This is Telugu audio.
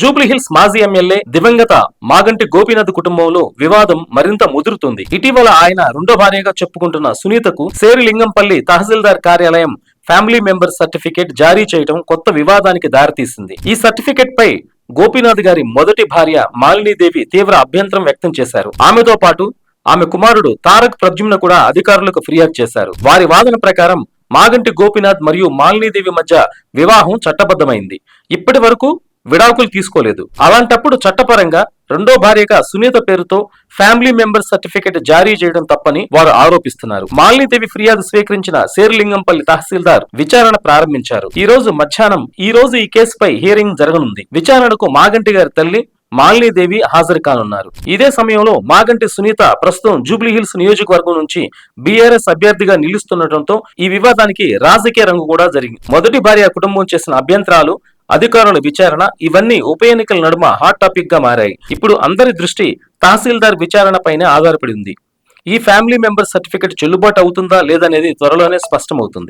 జూబ్లీహిల్స్ మాజీ ఎమ్మెల్యే దివంగత మాగంటి గోపీనాథ్ కుటుంబంలో వివాదం మరింత ముదురుతుంది. ఇటీవల ఆయన రెండో భార్యగా చెప్పుకుంటున్న సునీతకు సేరిలింగంపల్లి తహసీల్దార్ కార్యాలయం ఫ్యామిలీ మెంబర్ సర్టిఫికేట్ జారీ చేయడం కొత్త వివాదానికి దారితీసింది. ఈ సర్టిఫికేట్ పై గోపీనాథ్ గారి మొదటి భార్య మాలినీదేవి తీవ్ర అభ్యంతరం వ్యక్తం చేశారు. ఆమెతో పాటు ఆమె కుమారుడు తారక్ ప్రద్యుమ్న కూడా అధికారులకు ఫిర్యాదు చేశారు. వారి వాదన ప్రకారం మాగంటి గోపీనాథ్ మరియు మాలినీదేవి మధ్య వివాహం చట్టబద్ధమైంది. ఇప్పటి వరకు విడాకులు తీసుకోలేదు. అలాంటప్పుడు చట్టపరంగా రెండో భార్యగా సునీత పేరుతో ఫ్యామిలీ మెంబర్ సర్టిఫికేట్ జారీ చేయడం తప్పని వారు ఆరోపిస్తున్నారు. మాలినీదేవి ఫిర్యాదు స్వీకరించిన శేర్లింగంపల్లి తహసీల్దార్ విచారణ ప్రారంభించారు. ఈ రోజు మధ్యాహ్నం ఈ రోజు ఈ కేసుపై హియరింగ్ జరగనుంది. విచారణకు మాగంటి గారి తల్లి మాలినీదేవి హాజరు కానున్నారు. ఇదే సమయంలో మాగంటి సునీత ప్రస్తుతం జూబ్లీహిల్స్ నియోజకవర్గం నుంచి బీఆర్ఎస్ అభ్యర్థిగా నిలుస్తుండటంతో ఈ వివాదానికి రాజకీయ రంగు కూడా జరిగింది. మొదటి భార్య కుటుంబం చేసిన అభ్యంతరాలు అధికారుల విచారణ ఇవన్నీ ఉప ఎన్నికల నడుమ హాట్ టాపిక్గా మారాయి. ఇప్పుడు అందరి దృష్టి తహసీల్దార్ విచారణ పైనే ఆధారపడి ఉంది. ఈ ఫ్యామిలీ మెంబర్ సర్టిఫికెట్ చెల్లుబాటు అవుతుందా లేదనేది త్వరలోనే స్పష్టమవుతుంది.